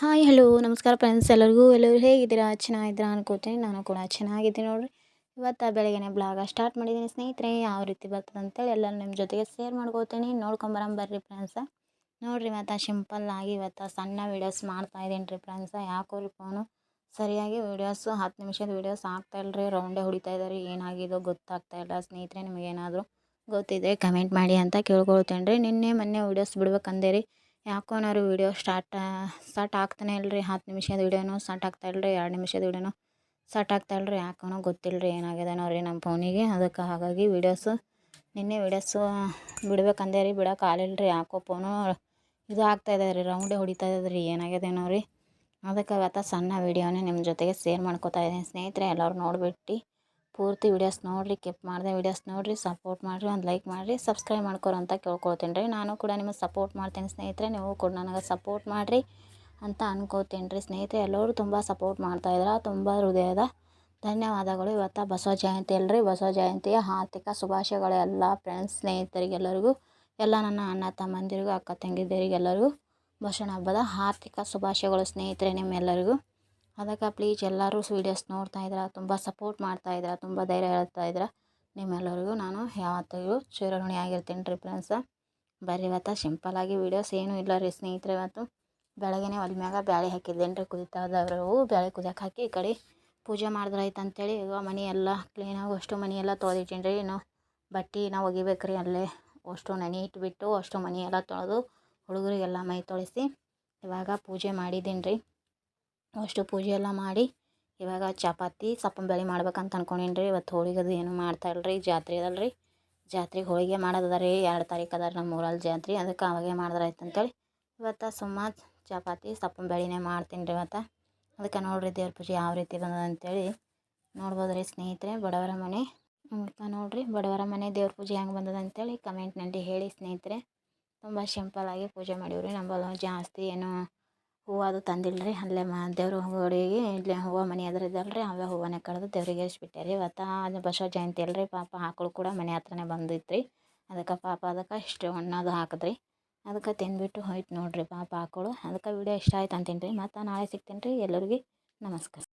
Hi hello ನಮಸ್ಕಾರ friends ಎಲ್ಲರಿಗೂ, ಎಲ್ಲರೂ ಹೇಗಿದ್ದೀರಾ? ಚೆನ್ನಾಗಿದ್ದೀರಾ ಅನ್ಕೋತೀನಿ. ನಾನು ಕೂಡ ಚೆನ್ನಾಗಿದ್ದೀನಿ ನೋಡಿರಿ. ಇವತ್ತು ಬೆಳಗ್ಗೆನೆ ಬ್ಲಾಗ ಸ್ಟಾರ್ಟ್ ಮಾಡಿದ್ದೀನಿ ಸ್ನೇಹಿತರೆ. ಯಾವ ರೀತಿ ಬರ್ತದೆ ಅಂತೇಳಿ ಎಲ್ಲ ನಿಮ್ಮ ಜೊತೆಗೆ ಶೇರ್ ಮಾಡ್ಕೋತೀನಿ. ನೋಡ್ಕೊಂಬರಂ ಬರ್ರಿ ಫ್ರೆಂಡ್ಸ ನೋಡಿರಿ, ಇವತ್ತು ಸಿಂಪಲ್ಲಾಗಿ ಇವತ್ತು ಸಣ್ಣ ವೀಡಿಯೋಸ್ ಮಾಡ್ತಾ ಇದ್ದೀನಿ ರೀ ಫ್ರೆಂಡ್ಸ ಯಾಕೋ ರೀ ಫೋನು ಸರಿಯಾಗಿ ವೀಡಿಯೋಸು ಹತ್ತು ನಿಮಿಷದ ವೀಡಿಯೋಸ್ ಆಗ್ತಾ ಇಲ್ಲರಿ ರೌಂಡೇ ಹೊಡಿತಾ ಇದ್ದಾರೆ ಏನಾಗಿದೋ ಗೊತ್ತಾಗ್ತಾ ಇಲ್ಲ. ಸ್ನೇಹಿತರೆ ನಿಮಗೇನಾದರೂ ಗೊತ್ತಿದೆ ಕಮೆಂಟ್ ಮಾಡಿ ಅಂತ ಕೇಳ್ಕೊಳ್ತೇನೆ ರೀ. ನಿನ್ನೆ ಮೊನ್ನೆ ವೀಡಿಯೋಸ್ ಬಿಡ್ಬೇಕಂದೆ ರೀ. ಯಾಕೋ ವಿಡಿಯೋ ವೀಡಿಯೋ ಸ್ಟಾರ್ಟ್ ಸ್ಟಾರ್ಟ್ ಆಗ್ತಾನೆ ಇಲ್ಲರಿ ಹತ್ತು ನಿಮಿಷದ ವೀಡಿಯೋನು ಸ್ಟಾರ್ಟ್ ಆಗ್ತಾ ಇಲ್ಲರಿ ಎರಡು ನಿಮಿಷದ ವೀಡಿಯೋನು ಸ್ಟಾರ್ಟ್ ಆಗ್ತಾ ಇಲ್ಲರಿ ಯಾಕೋನೋ ಗೊತ್ತಿಲ್ಲ ರೀ ಏನಾಗ್ಯದನೋ ರೀ ನಮ್ಮ ಫೋನಿಗೆ ಅದಕ್ಕೆ ಹಾಗಾಗಿ ವೀಡಿಯೋಸು ನಿನ್ನೆ ವೀಡಿಯೋಸು ಬಿಡ್ಬೇಕಂದೆ ರೀ. ಬಿಡೋಕೆ ಆಗಲಿಲ್ಲ ರೀ ಯಾಕೋ ಫೋನು ಇದು ಆಗ್ತಾಯಿದೆ ರೀ. ರೌಂಡೇ ಹೊಡಿತಾ ರೀ. ಏನಾಗ್ಯದೇನೋ ರೀ ಅದಕ್ಕೆ ಅವತ್ತು ಸಣ್ಣ ವೀಡಿಯೋನೇ ನಿಮ್ಮ ಜೊತೆಗೆ ಶೇರ್ ಮಾಡ್ಕೋತಾ ಇದ್ದೀನಿ. ಸ್ನೇಹಿತರೆ, ಎಲ್ಲರೂ ನೋಡಿಬಿಟ್ಟು. ಪೂರ್ತಿ ವೀಡಿಯೋಸ್ ನೋಡಿರಿ ಕೆಪ್ ಮಾಡಿದೆ ವೀಡಿಯೋಸ್ ನೋಡಿರಿ ಸಪೋರ್ಟ್ ಮಾಡಿರಿ, ಒಂದು ಲೈಕ್ ಮಾಡಿರಿ ಸಬ್ಸ್ಕ್ರೈಬ್ ಮಾಡ್ಕೊರೋ ಅಂತ ಕೇಳ್ಕೊಳ್ತೀನಿ ರೀ ನಾನು ಕೂಡ ನಿಮಗೆ ಸಪೋರ್ಟ್ ಮಾಡ್ತೀನಿ ಸ್ನೇಹಿತರೆ, ನೀವು ಕೂಡ ನನಗೆ ಸಪೋರ್ಟ್ ಮಾಡಿರಿ ಅಂತ ಅನ್ಕೋತೀನಿ ರೀ ಸ್ನೇಹಿತರೆ. ಎಲ್ಲರೂ ತುಂಬ ಸಪೋರ್ಟ್ ಮಾಡ್ತಾಯಿದ್ರೆ ತುಂಬ ಹೃದಯದ ಧನ್ಯವಾದಗಳು. ಇವತ್ತು ಬಸವ ಜಯಂತಿ ಅಲ್ರಿ. ಬಸವ ಜಯಂತಿಯ ಹಾರ್ದಿಕ ಶುಭಾಶಯಗಳು ಎಲ್ಲ ಫ್ರೆಂಡ್ಸ್ ಸ್ನೇಹಿತರಿಗೆಲ್ಲರಿಗೂ. ಎಲ್ಲ ನನ್ನ ಅಣ್ಣ, ತಮ್ಮಂದಿರಿಗೂ, ಅಕ್ಕ ತಂಗಿದ್ದರಿಗೆಲ್ಲರಿಗೂ ಬಸವನ ಹಬ್ಬದ ಆರ್ಥಿಕ ಶುಭಾಶಯಗಳು ಸ್ನೇಹಿತರೆ ನಿಮ್ಮೆಲ್ಲರಿಗೂ. ಅದಕ್ಕೆ ಪ್ಲೀಸ್ ಎಲ್ಲರೂ ವೀಡಿಯೋಸ್ ನೋಡ್ತಾ ಇದ್ರೆ, ತುಂಬ ಸಪೋರ್ಟ್ ಮಾಡ್ತಾ ಇದ್ರೆ, ತುಂಬ ಧೈರ್ಯ ಹೇಳ್ತಾ ಇದ್ರೆ. ನಿಮ್ಮೆಲ್ಲರಿಗೂ ನಾನು ಯಾವತ್ತಿಗೂ ಚಿರಋಣಿ ಆಗಿರ್ತೀನಿ ರೀ ಫ್ರೆಂಡ್ಸ ಬರ್ರಿ ಇವತ್ತು ಸಿಂಪಲ್ಲಾಗಿ ವೀಡಿಯೋಸ್ ಏನೂ ಇಲ್ಲ ರೀ ಸ್ನೇಹಿತರೆ ಇವತ್ತು. ಬೆಳಗ್ಗೆನೇ ಒಲೆ ಮ್ಯಾಗ ಬ್ಯಾಳೆ ಹಾಕಿದ್ದೇನೆ ರೀ ಕುದಿತಾ ಇದಾವ್ರವು ಬ್ಯಾಳೆ ಕುದಿಯಕ್ಕೆ ಹಾಕಿ ಈ ಕಡೆ ಪೂಜೆ ಮಾಡಿದ್ರಾಯ್ತು ಅಂತೇಳಿ ಈಗ ಮನೆ ಎಲ್ಲ ಕ್ಲೀನಾಗಿ ಅಷ್ಟು ಮನೆ ಎಲ್ಲ ತೊಳೆದಿಟ್ಟೀನಿ ರೀ. ಇನ್ನು ಬಟ್ಟೆ ನಾವು ಒಗಿಬೇಕು ರೀ ಅಲ್ಲೇ. ಅಷ್ಟು ನೆನೆ ಇಟ್ಬಿಟ್ಟು ಅಷ್ಟು ಮನೆ ಎಲ್ಲ ತೊಳೆದು ಹುಡುಗರಿಗೆಲ್ಲ ಮೈ ತೊಳೆಸಿ ಇವಾಗ ಪೂಜೆ ಮಾಡಿದ್ದೀನಿ ರೀ. ಅಷ್ಟು ಪೂಜೆ ಎಲ್ಲ ಮಾಡಿ ಇವಾಗ ಚಪಾತಿ, ಸಪ್ಪನ ಬೇಳೆ ಮಾಡ್ಬೇಕಂತ ಅನ್ಕೊಂಡೀನಿ ರೀ ಇವತ್ತು ಏನು ಮಾಡ್ತಾ ಇಲ್ರಿ, ಜಾತ್ರೆ ಅದಲ್ಲ ರೀ ಜಾತ್ರೆಗೆ ಹೋಳಿಗೆ ಮಾಡೋದದ ರೀ ಎರಡು ತಾರೀಕು ಅದಾರ ನಮ್ಮ ಊರಲ್ಲಿ ಜಾತ್ರೆ. ಅದಕ್ಕೆ ಅವಾಗೆ ಮಾಡಿದ್ರಾಯ್ತು ಅಂತೇಳಿ ಇವತ್ತು ಸುಮ್ಮ ಚಪಾತಿ, ಸಪ್ಪನ ಬೇಳೆನೇ ಮಾಡ್ತೀನಿ ರೀ ಇವತ್ತು. ಅದಕ್ಕೆ ನೋಡಿರಿ ದೇವ್ರ ಪೂಜೆ ಯಾವ ರೀತಿ ಬಂದದ ಅಂತೇಳಿ ನೋಡ್ಬೋದು ರೀ ಸ್ನೇಹಿತರೆ, ಬಡವರ ಮನೆ. ಅದಕ್ಕೆ ನೋಡಿರಿ ಬಡವರ ಮನೆ ದೇವ್ರ ಪೂಜೆ ಹೆಂಗೆ ಬಂದದ ಅಂತೇಳಿ ಕಮೆಂಟ್ನಲ್ಲಿ ಹೇಳಿ ಸ್ನೇಹಿತರೆ. ತುಂಬ ಸಿಂಪಲ್ಲಾಗಿ ಪೂಜೆ ಮಾಡೀವಿ ರೀ ನಂಬಲ್ಲ ಜಾಸ್ತಿ ಏನು ಹೂವು ಅದು ತಂದಿಲ್ಲ ರೀ ಅಲ್ಲೇ ಮಾ ದೇವ್ರ ಗುಡಿಗೆ ಇಲ್ಲೇ ಹೂವು ಮನೆ ಎದುರು ಇದಲ್ಲ ರೀ ಅವೇ ಹೂವನ್ನೇ ಕಡ್ದು ದೇವ್ರಿಗೆ ಏರಿಸ್ಬಿಟ್ಟೆ ರೀ. ಇವತ್ತು ಬಸವ ಜಯಂತಿ ಅಲ್ಲ ಪಾಪ ಆಕಳು ಕೂಡ ಮನೆ ಹತ್ರನೇ ಬಂದಿತ್ತು ರೀ ಅದಕ್ಕೆ ಪಾಪ ಅದಕ್ಕೆ ಇಷ್ಟು ಹಣ್ಣದು ಹಾಕಿದ್ರಿ. ಅದಕ್ಕೆ ತಿಂದುಬಿಟ್ಟು ಹೋಯ್ತು ನೋಡಿರಿ ಪಾಪ ಆಕಳು. ಅದಕ್ಕೆ ವಿಡಿಯೋ ಇಷ್ಟ ಆಯ್ತು ಅಂತೀನಿ ರೀ ಮತ್ತು ನಾಳೆ ಸಿಗ್ತೀನಿ ರೀ ಎಲ್ಲರಿಗೆ. ನಮಸ್ಕಾರ.